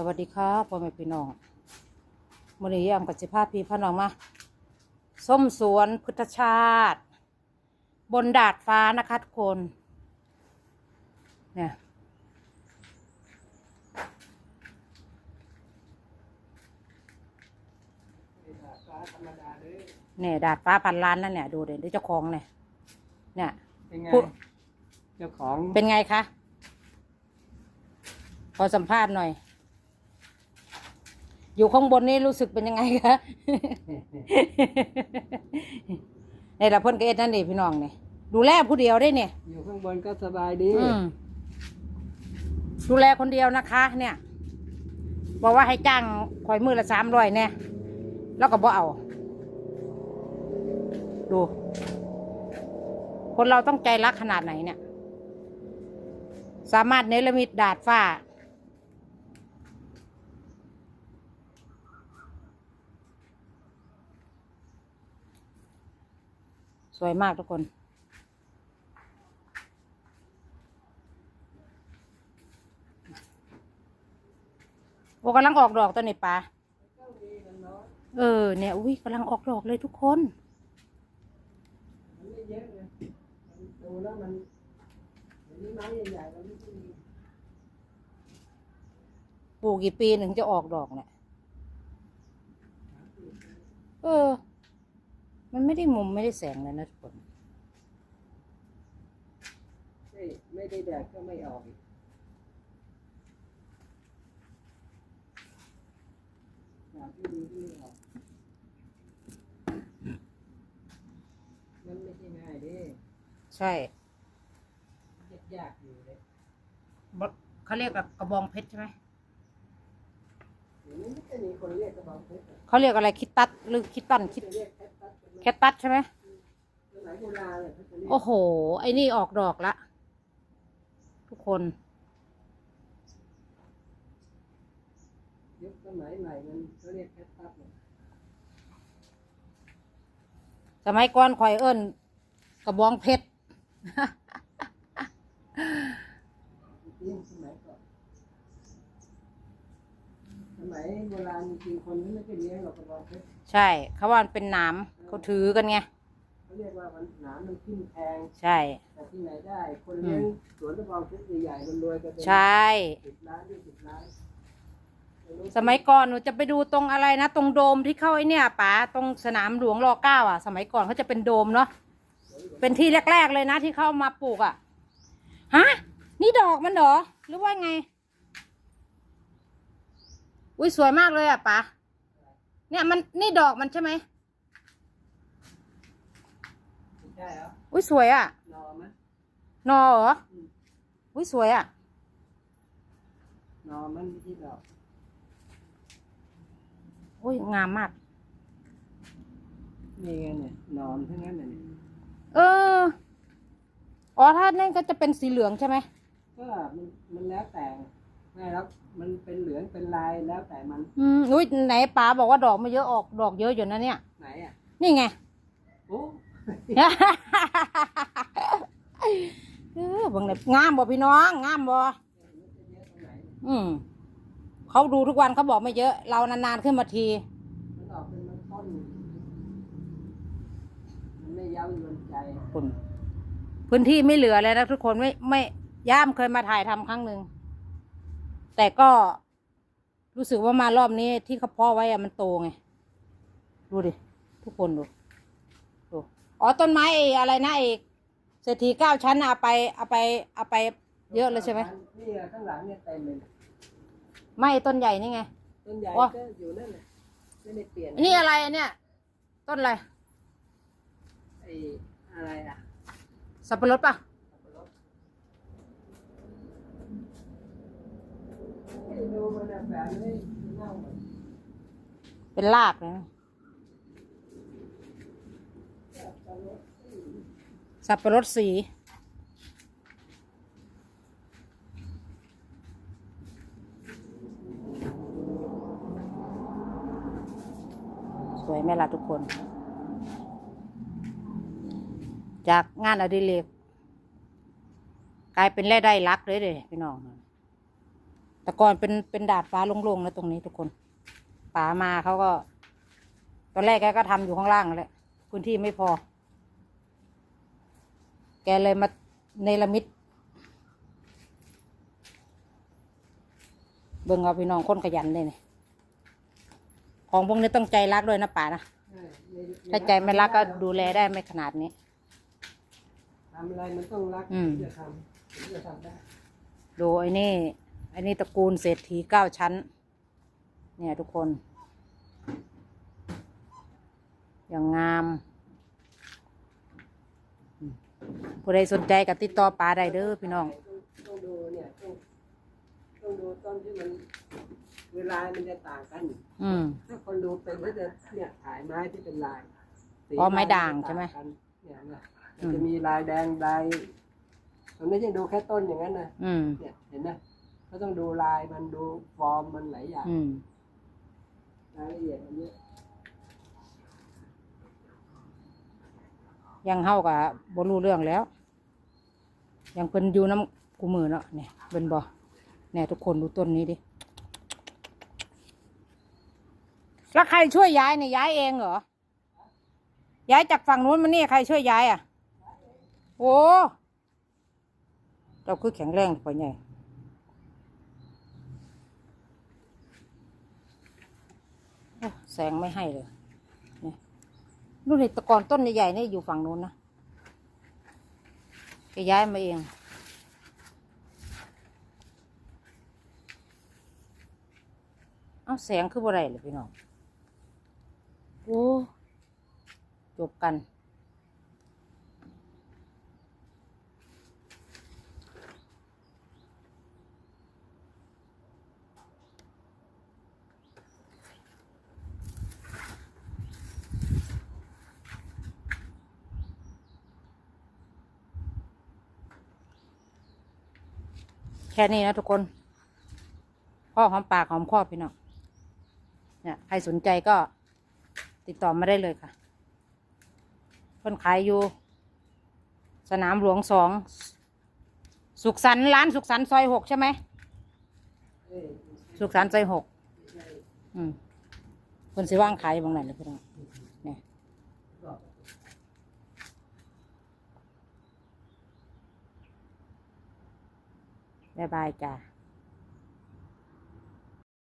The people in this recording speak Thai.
สวัสดีครับพ่อแม่พี่น้องมื้อนี้ยามกับสิพาพี่พ่อน้องมาส้มสวนพุทธชาติ บนดาดฟ้านะคะทุกคน เนี่ยเนี่ยดาดฟ้าพันล้านนั่นเนี่ยดูเด่นด้วยเจ้าของเนี่ยเนี่ยเป็นไงพูดเจ้าของเป็นไงคะขอสัมภาษณ์หน่อย อยู่ข้างบนนี่รู้สึกเป็นยังไงคะเนี่ยละเพ่นก็เอ็ดนั่นนี่พี่น้องเนี่ยดูแลผู้เดียวได้เนี่ยอยู่ข้างบนก็สบายดีอืมดูแลคนเดียวนะคะ เนี่ย บอกว่าให้จ้างคอยมือละสามร้อยเนี่ยแล้วก็บ่เอา ดู คนเราต้องใจรักขนาดไหนเนี่ย สามารถเนรมิตดาดฟ้า สวยมากทุกคน โอ้กำลังออกดอกตัวนี้ปลาเออ เนี่ย อุ้ยกำลังออกดอกเลยทุกคนดูแล้วมันนี่ไม้ใหญ่ๆมันไม่มีปลูกกี่ปีถึงจะออกดอกเนี่ย เออ มันไม่ได้มุมไม่ได้แสงเลยนะทุกคนไม่ไม่ได้แดดก็ไม่ออกอีกหาที่ดีที่ไม่ออกมันไม่ใช่ง่ายเด้ใช่ยากๆอยู่เลยบเขาเรียกกับกระบองเพชรใช่ไหมเดี๋ยวนี้ไม่จะมีคนเรียกกระบอกเพชรอะเขาเรียกอะไรคิดตัดหรือคิดตันคิด จะเรียกแคทตัสกันแคตตัสใช่ไหมสมัยโบราณเลยเขาจะเรียกโอ้โห ไอ้นี่ออกดอกละ ทุกคนยุคสมัยใหม่มันเขาเรียกแคทตัสเนี่ยสมัยก่อนข่อยเอิ้นกระบองเพชรยิ่งสมัยก่อนสมัยโบราณจริงๆคนนี้ไม่ได้เลี้ยงหรอกกระบอกเพชร ใช่เขาว่ามันเป็นหนามเขาถือกันไงเขาเรียกว่ามันหนามมันขึ้นแพงใช่ แต่ที่ไหนได้ คนเลี้ยงสวนกระบอกเพชรใหญ่ๆมันรวยกันเป็นใช่ สิบล้านยี่สิบล้านไม่รู้สมัยก่อนหนูจะไปดูตรงอะไรนะ ตรงโดมที่เข้าไอ้เนี่ยป๋าตรงสนามหลวงรอเก้าอะ สมัยก่อนเขาจะเป็นโดมเนาะเป็นที่แรก ๆ เลยนะที่เข้ามาปลูกอะฮะนี่ดอกมันเหรอหรือว่าไง อุ้ยสวยมากเลยอะป๋า เนี่ยมันนี่ดอกมันใช่ไหมไม่ใช่เหรออุ้ยสวยอะนอมั้ยนอเหรออุ้ยสวยอะนอมันไม่ใช่ดอกอุ้ยงามมาก นี่ไงเนี่ยนอนทั้งนั้นน่ะเนี่ยเอออ๋อถ้านั่นก็จะเป็นสีเหลืองใช่ไหมก็มันมันแล้วแต่ไม่แล้ว มันเป็นเหลืองเป็นลายแล้วแต่มันอืมอุ้ยไหนป๋าบอกว่าดอกไม่เยอะออกดอกเยอะอยู่นะเนี่ย ไหนอะนี่ไง โอ้เออเบังเลยงามบ่พี่น้องงามบ่มันจะเยอะตรงไหนอืมเขาดูทุกวันเขาบอกไม่เยอะ เรานานๆขึ้นมาที มันออกเป็นมันต้น มันไม่เย้ายวนใจคุณพื้นที่ไม่เหลือเลยนะทุกคนไม่ไม่ย่ามเคยมาถ่ายทำครั้งหนึ่ง แต่ก็รู้สึกว่ามารอบนี้ที่เขาเพาะไว้อะมันโตไง ดูดิ ทุกคนดูดูอ๋อต้นไม้ไอ้อะไรนะไอ้เศรษฐีเก้าชั้นน่ะเอาไปเอาไปเอาไปเยอะเลยใช่ไหมนี่อะข้างหลังเนี่ยเต็มเลยไม่ต้นใหญ่นี่ไง ต้นใหญ่ว้าก็อยู่นั่นแหละไม่ได้เปลี่ยนอันนี่อะไรอันเนี่ย ต้นอะไรไอ้อะไรอะสับปะรดปะ สับปะรดไม่ดูมันอะแบบนี้ เป็นรากนะสับปะรดสับปะรดสี สวยไหมล่ะทุกคน จากงานอดิเรกกลายเป็นรายได้หลักเลยเด้พี่น้อง แต่ก่อนเป็นเป็นดาดฟ้าโล่งๆนะตรงนี้ทุกคนป๋ามาเขาก็ ตอนแรกแกก็ทำอยู่ข้างล่างนั่นแหละพื้นที่ไม่พอ แกเลยมาเนรมิตเบิ่งเอาพี่น้องคนขยันเลยเนี่ยของพวกนี้ต้องใจรักด้วยนะป๋านะใช่ในในถ้าใจไม่รักก็ดูแลได้ไม่ขนาดนี้ทำอะไรมันต้องรักอืมถึงจะทำถึงจะทำได้ดูไอ้นี่ไอ้นี่ตระกูลเศรษฐีเก้าชั้น เนี่ยทุกคน อย่างงามอืมผู้ใดสนใจก็ติดต่อปลาได้เด้อพี่น้อง ต้องดูเนี่ยต้องต้องดูต้นที่มันเวลามันจะต่างกัน อืม ถ้าคนดูเป็นก็จะเนี่ยถ่ายไม้ที่เป็นลายสีอ๋อไม้ด่างนจะใช่ไหม ต่กันเนี่ยเนี่ยอืมันมจะมีลายแดงลายมันไม่ใช่ดูแค่ต้นอย่างนั้นนะอืม เนี่ยเห็นไหม ก็ต้องดูลายมันดูฟอร์มมันหลายอย่างอืม รายละเอียดมันเยอะยังเฮากับ่รู้เรื่องแล้ว ยังเพิ่นอยู่น้ำกูมือเนาะเนี่ยเพิ่นบ่เนี่ยทุกคนดูต้นนี้ดิแล้วใครช่วยย้ายเนี่ยย้ายเองเหรอ ย้ายจากฝั่งนู้นมานี่ใครช่วยย้ายอะ โอ้เราคือแข็งแรงปะใหญ่โอ้ แสงไม่ให้เลยนู่นนี่ตะกอนต้นใหญ่ๆนี่อยู่ฝั่งนู้นนะแกย้ายมาเองเอาแสงคือบ่ไรเลยพี่น้องโอ้จบกัน ค่นี้นะทุกคนพ่อหอมปากหอมคอพี่น้องเนี่ยใครสนใจก็ติดต่อมาได้เลยค่ะคนขายอยู่ สนามหลวงสอง สุขสันต์ร้านสุขสันต์ซอยหกใช่ไหม สุขสันต์ซอยหกอืมคนสิว่างขายอยู่บางไหนเลยพี่น้องเนี่ย ก็ บายบายจ้า